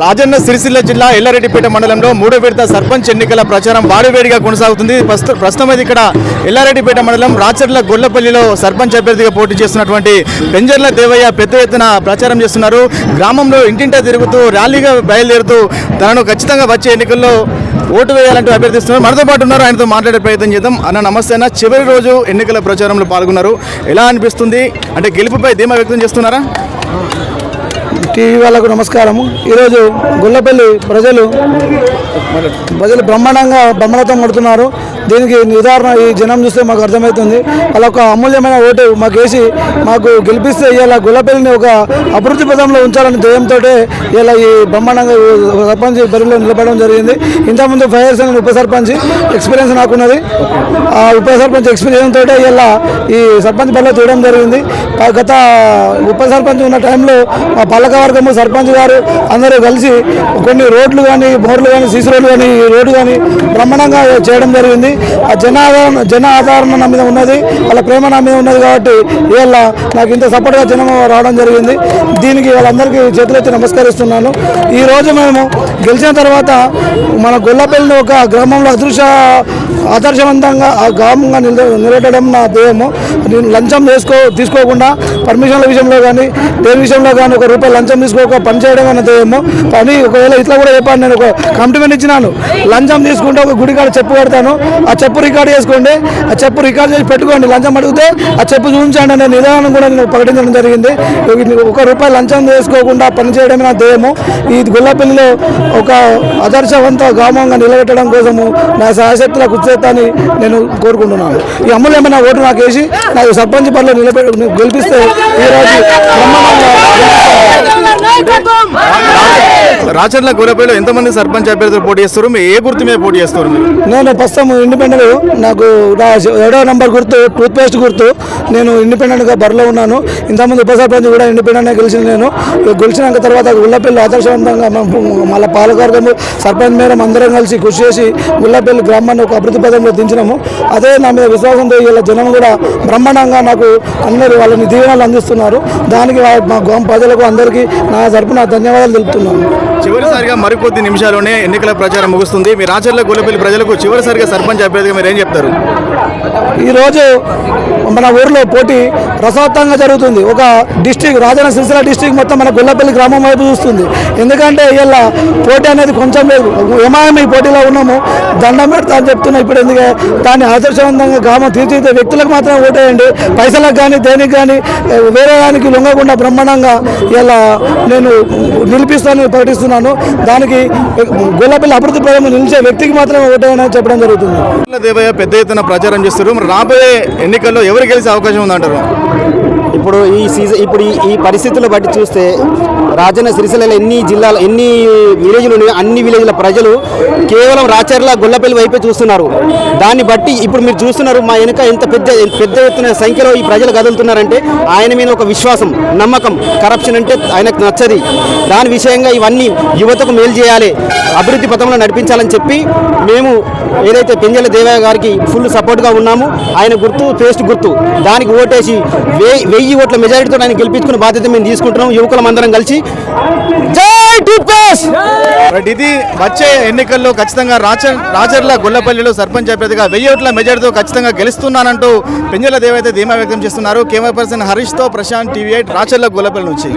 రాజన్న సిరిసిల్ల జిల్లా ఎల్లారెడ్డిపేట మండలంలో మూడో విడత సర్పంచ్ ఎన్నికల ప్రచారం వాడివేడిగా కొనసాగుతుంది. ప్రస్తుతం అయితే ఇక్కడ ఎల్లారెడ్డిపేట మండలం రాచర్ల గొల్లపల్లిలో సర్పంచ్ అభ్యర్థిగా పోటీ చేస్తున్నటువంటి పెంజర్ల దేవయ్య పెద్ద ఎత్తున ప్రచారం చేస్తున్నారు. గ్రామంలో ఇంటింటా తిరుగుతూ ర్యాలీగా బయలుదేరుతూ తనను ఖచ్చితంగా వచ్చే ఎన్నికల్లో ఓటు వేయాలంటూ అభ్యర్థిస్తున్నారు. మనతో పాటు ఉన్నారు ఆయనతో మాట్లాడే ప్రయత్నం చేద్దాం. అన్న నమస్తే అన్న. చివరి రోజు ఎన్నికల ప్రచారంలో పాల్గొన్నారు. ఎలా అనిపిస్తుంది? అంటే గెలుపుపై ధీమా వ్యక్తం చేస్తున్నారా? టీవీ వాళ్ళకు నమస్కారము. ఈరోజు గుల్లపల్లి ప్రజలు ప్రజలు బ్రహ్మాండంగా బ్రహ్మరథం కొడుతున్నారు దీనికి నిర్ధారణ ఈ జనం చూస్తే మాకు అర్థమవుతుంది. వాళ్ళ ఒక అమూల్యమైన ఓటు మాకు వేసి మాకు గెలిపిస్తే ఇలా గుల్లపల్లిని ఒక అభివృద్ధి పదంలో ఉంచాలని ధ్యేయంతో ఇలా ఈ బ్రహ్మాండంగా సర్పంచ్ బరిలో నిలబడడం జరిగింది. ఇంతకుముందు ఫైర్ ఇయర్స్ ఉప సర్పంచ్ ఎక్స్పీరియన్స్ నాకున్నది. ఆ ఉప సర్పంచ్ ఎక్స్పీరియన్స్ తోటే ఇలా ఈ సర్పంచ్ బరిలో తీయడం జరిగింది. గత ఉప సర్పంచ్ ఉన్న టైంలో మా పాలక వర్గము సర్పంచ్ గారు అందరూ కలిసి కొన్ని రోడ్లు కానీ బోర్లు కానీ సీసీ రోడ్లు కానీ ఈ రోడ్డు కానీ బ్రహ్మాండంగా చేయడం జరిగింది. ఆ జన జన ఆదరణ నా మీద ఉన్నది వాళ్ళ ప్రేమ నా మీద ఉన్నది కాబట్టి ఇవాళ నాకు ఇంత సపోర్ట్గా జనం రావడం జరిగింది. దీనికి వాళ్ళందరికీ చేతులెత్తి నమస్కరిస్తున్నాను. ఈ రోజు మేము గెలిచిన తర్వాత మన గొల్లపల్లిని ఒక గ్రామంలో అదృశ్య ఆదర్శవంతంగా ఆ గ్రామంగా నిల నిలబెట్టడం నా ధ్యేయము నేను లంచం తీసుకో తీసుకోకుండా పర్మిషన్ల విషయంలో కానీ దేని విషయంలో కానీ ఒక రూపాయి లంచం తీసుకోక పని చేయడం అన్న ధ్యేయము పని ఒకవేళ ఇట్లా కూడా చెప్పాను నేను ఒక కమిట్మెంట్ ఇచ్చినాను. లంచం తీసుకుంటే ఒక గుడి కాడ చెప్పు కడతాను ఆ చెప్పు రికార్డ్ చేసుకోండి. ఆ చెప్పు రికార్డ్ చేసి పెట్టుకోండి. లంచం అడిగితే ఆ చెప్పు చూపించండి అనే నిదానం కూడా నేను ప్రకటించడం జరిగింది. ఒక రూపాయి లంచం తీసుకోకుండా పని చేయడమే నా ధ్యేయము. ఈ గుల్లపల్లిలో ఒక ఆదర్శవంత గ్రామంగా నిలబెట్టడం కోసము నా సహాయశక్తుల కృతజ్ఞతని నేను కోరుకుంటున్నాను. ఈ అమూల్యమైన ఓటు నాకు వేసి నాకు సర్పంచ్ పనిలో నిలబె గెలిపిస్తే ఈరోజు రాచర్ల గొల్లపల్లిలో ఎంతమంది సర్పంచ్ అభ్యర్థులు పోటీ చేస్తారు? మీరు ఏ గుర్తు మీద పోటీ చేస్తారు మీరు? నేను ప్రస్తుతం ఇండిపెండెంట్ నాకు నా ఏడో నంబర్ గుర్తు టూత్ పేస్ట్ గుర్తు. నేను ఇండిపెండెంట్గా బరిలో ఉన్నాను. ఇంతకుముందు ఉప సర్పంచ్ కూడా ఇండిపెండెంట్గా గెలిచిన నేను. గెలిచినాక తర్వాత గుళ్ళపల్లి ఆదర్శవంతంగా మేము మళ్ళీ పాలకవర్గము సర్పంచ్ మేరం అందరం కలిసి కృషి చేసి గుళ్ళపల్లి గ్రామాన్ని ఒక అభివృద్ధి పదంలో దించినాము. అదే నా మీద విశ్వాసంతో ఇలా జనం కూడా బ్రహ్మాండంగా నాకు అందరూ వాళ్ళని దీవెనలు అందిస్తున్నారు. దానికి మా గ్రామ ప్రజలకు అందరికీ నా తరపున ధన్యవాదాలు తెలుపుతున్నాను. చివరిసారిగా మరికొద్ది నిమిషాల్లోనే ఎన్నికల ప్రచారం ముగుస్తుంది. మీ రాచర్ల గొల్లపల్లి ప్రజలకు చివరిసారిగా సర్పంచ్ అభ్యర్థిగా మీరు ఏం చెప్తారు? ఈరోజు మన ఊర్లో పోటీ రసవత్తంగా జరుగుతుంది. ఒక డిస్టిక్ రాజన్న సిరిసిల్ల డిస్టిక్ మొత్తం మన గొల్లపల్లి గ్రామం వైపు చూస్తుంది. ఎందుకంటే ఇలా పోటీ అనేది కొంచెం లేదు. ఏమాయం ఈ పోటీలో ఉన్నాము. దండం పెడతా అని చెప్తున్నా ఇప్పుడు ఎందుకే? దాన్ని ఆదర్శవంతంగా గ్రామం తీర్చిదిద్దే వ్యక్తులకు మాత్రమే ఓటేయండి. పైసలకు కానీ దేనికి కానీ వేరే దానికి లొంగకుండా బ్రహ్మాండంగా ఇలా నేను నిలిపిస్తానని ప్రకటిస్తున్నాను. దానికి గొల్లపల్లి అభివృద్ధి ప్రజలు నిలిచే వ్యక్తికి మాత్రమే ఓటేయని చెప్పడం జరుగుతుంది. దేవయ్య పెద్ద ఎత్తున ప్రచారం చేస్తారు మరి రాబోయే ఎన్నికల్లో ఎవరు గెలిచే అవకాశం ఉందంటారు? ఇప్పుడు ఈ సీజన్ ఇప్పుడు ఈ పరిస్థితులు బట్టి చూస్తే రాజన్న సిరిసిల్లలో ఎన్ని జిల్లాలు ఎన్ని విలేజ్లు ఉన్నాయో అన్ని విలేజ్ల ప్రజలు కేవలం రాచర్ల గొల్లపల్లి వైపే చూస్తున్నారు. దాన్ని బట్టి ఇప్పుడు మీరు చూస్తున్నారు మా వెనుక ఎంత పెద్ద పెద్ద ఎత్తున సంఖ్యలో ఈ ప్రజలు కదులుతున్నారంటే ఆయన మీద ఒక విశ్వాసం నమ్మకం కరప్షన్ అంటే ఆయనకు నచ్చది. దాని విషయంగా ఇవన్నీ యువతకు మేలు చేయాలి అభివృద్ధి పథంలో నడిపించాలని చెప్పి మేము ఏదైతే పెంజల దేవయ్య గారికి ఫుల్ సపోర్ట్గా ఉన్నాము ఆయన గుర్తు పేస్ట్ గుర్తు దానికి ఓటేసి వే వెయ్యి ఓట్ల మెజారిటీతో ఆయన గెలిపించుకున్న బాధ్యత మేము తీసుకుంటున్నాం. యువకులం అందరం కలిసి. జై ఇది వచ్చే ఎన్నికల్లో ఖచ్చితంగా రాచ రాచర్ల గొల్లపల్లిలో సర్పంచ్ అభ్యర్థిగా వెయ్యి ఓట్ల మెజార్టీతో ఖచ్చితంగా గెలుస్తున్నానంటూ పెంజల దేవైతే ధీమా వ్యక్తం చేస్తున్నారు. కెమెరా పర్సన్ హరీష్తో ప్రశాంత్ టీవీ ఎయిట్ రాచర్ల గొల్లపల్లి నుంచి.